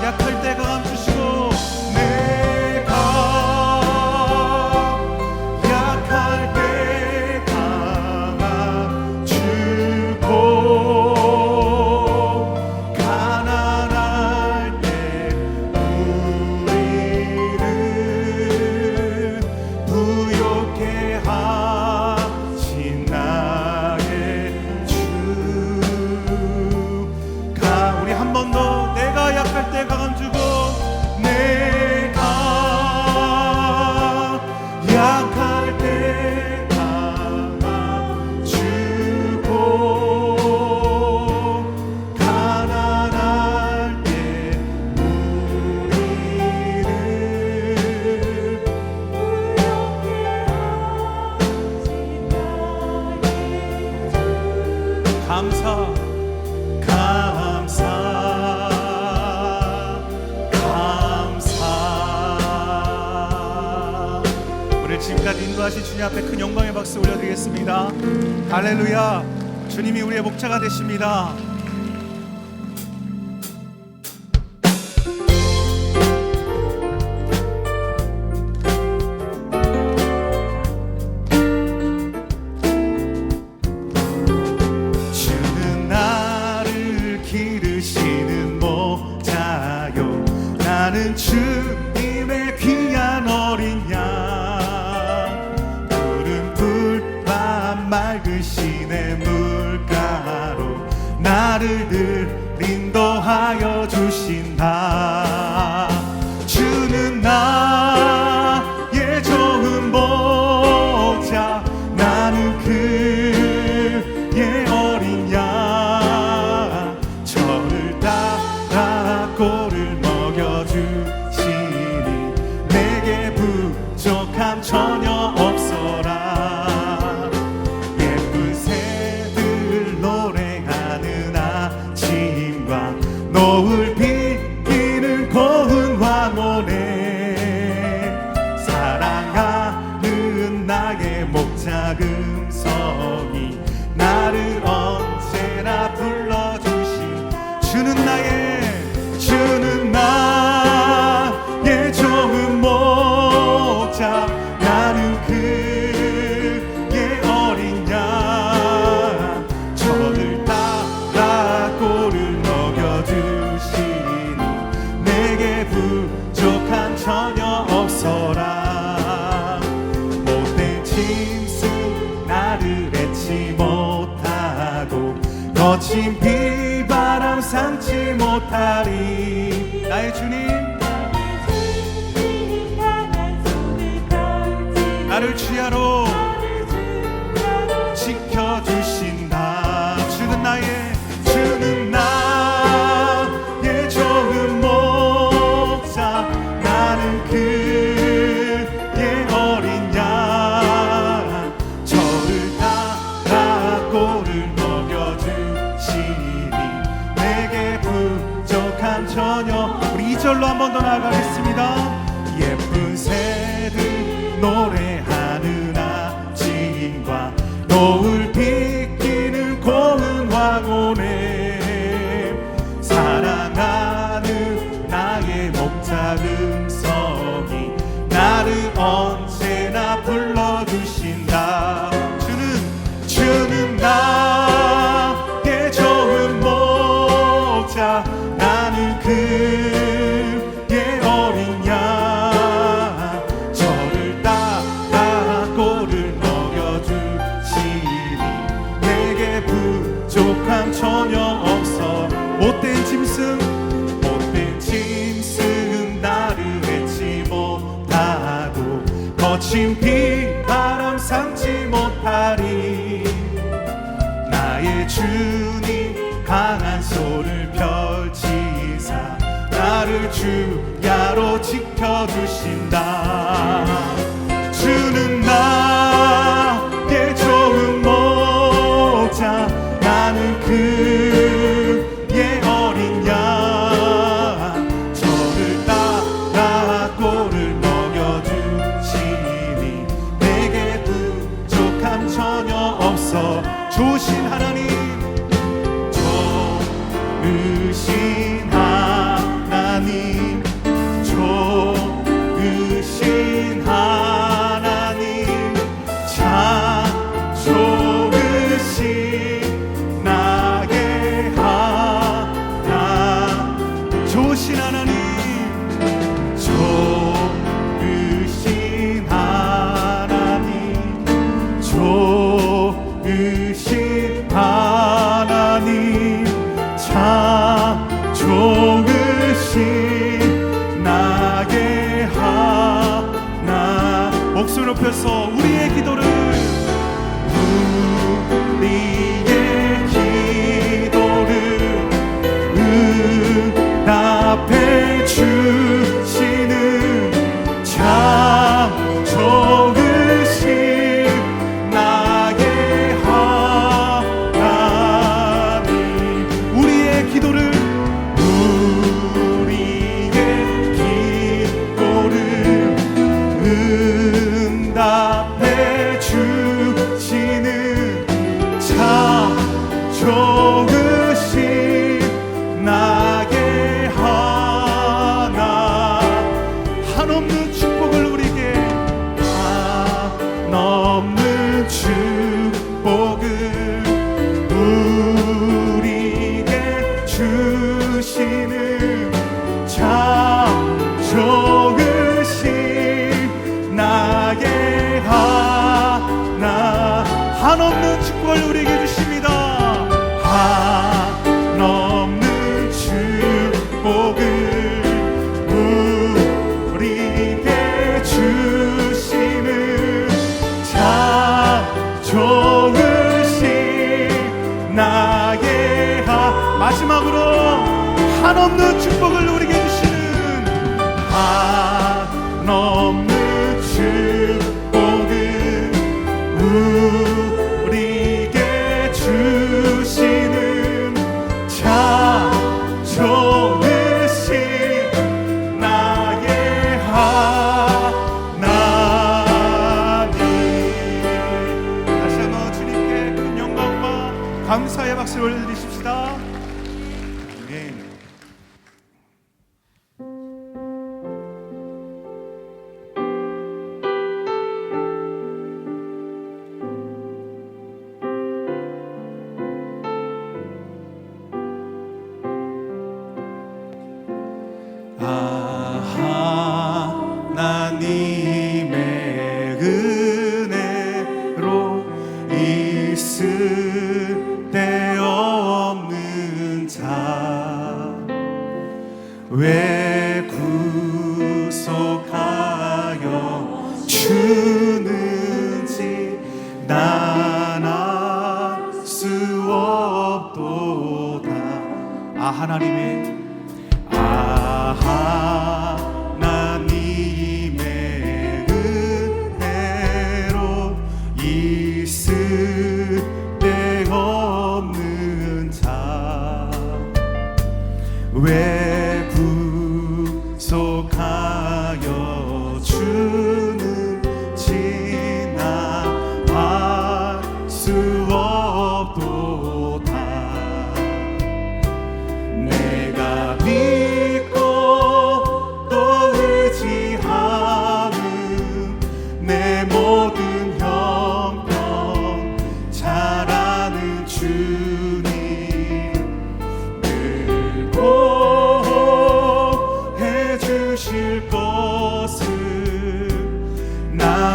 내 할렐루야. 주님이 우리의 목자가 되십니다. 목자 금성이 나를 언제나 불 거친 비바람 상치 못하리. 나의 주님. 나를 취하러 flores. 부족함 전혀 없어. 못된 짐승 못된 짐승 나를 해치 못하고 거친 비바람 삼지 못하리. 나의 주님 강한 손을 펼치사 나를 주야로 지켜주신다. 그 이시 자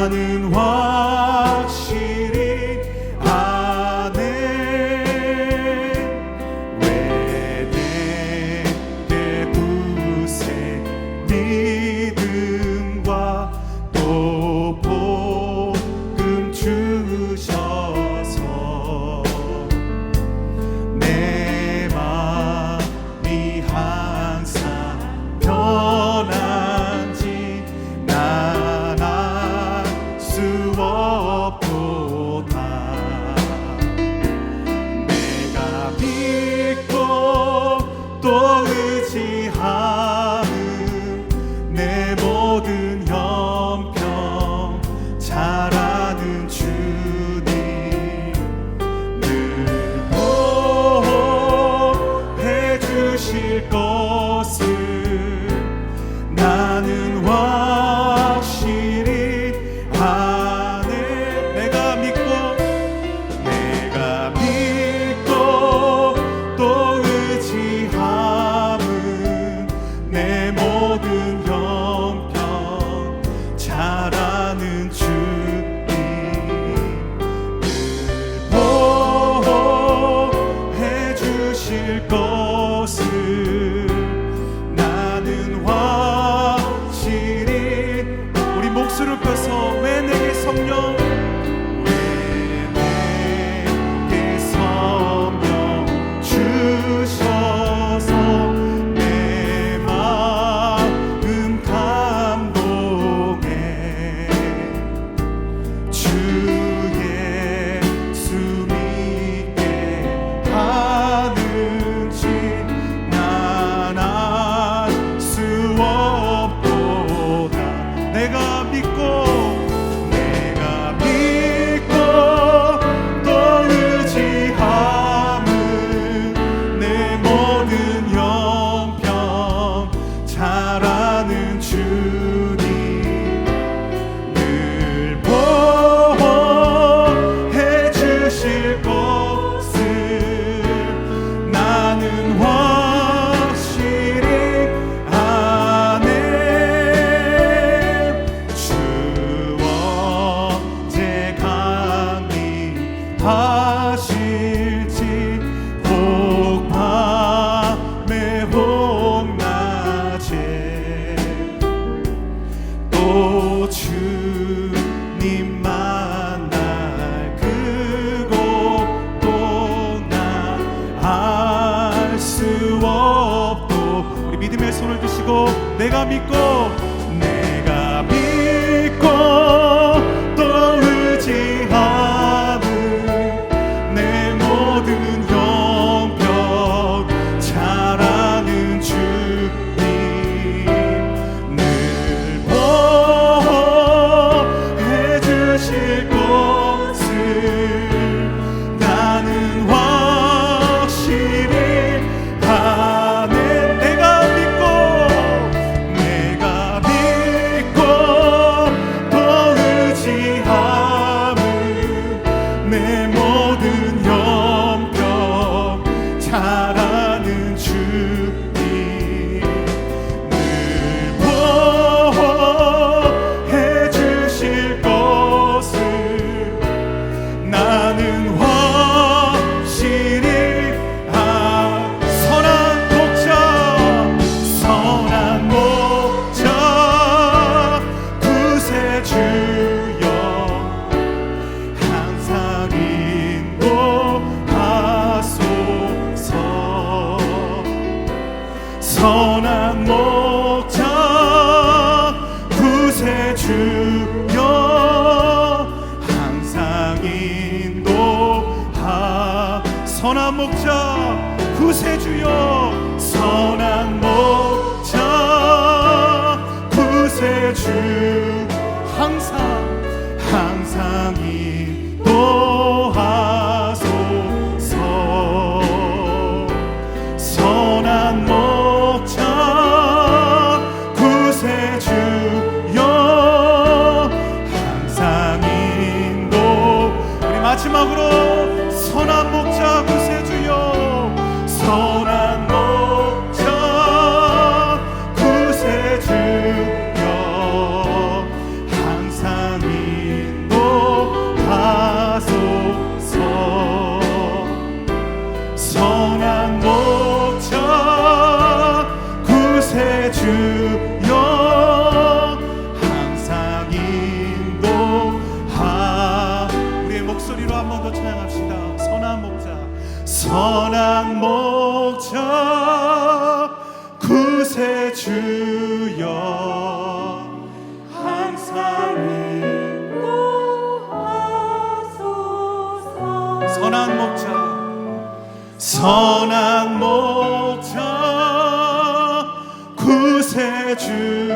나는 확 내 모든 연병 자라 영원한 모 마지막으로 선한 목자 그 참 구세주여 항상 인도하소서. 선한 목자 선한 목자 구세주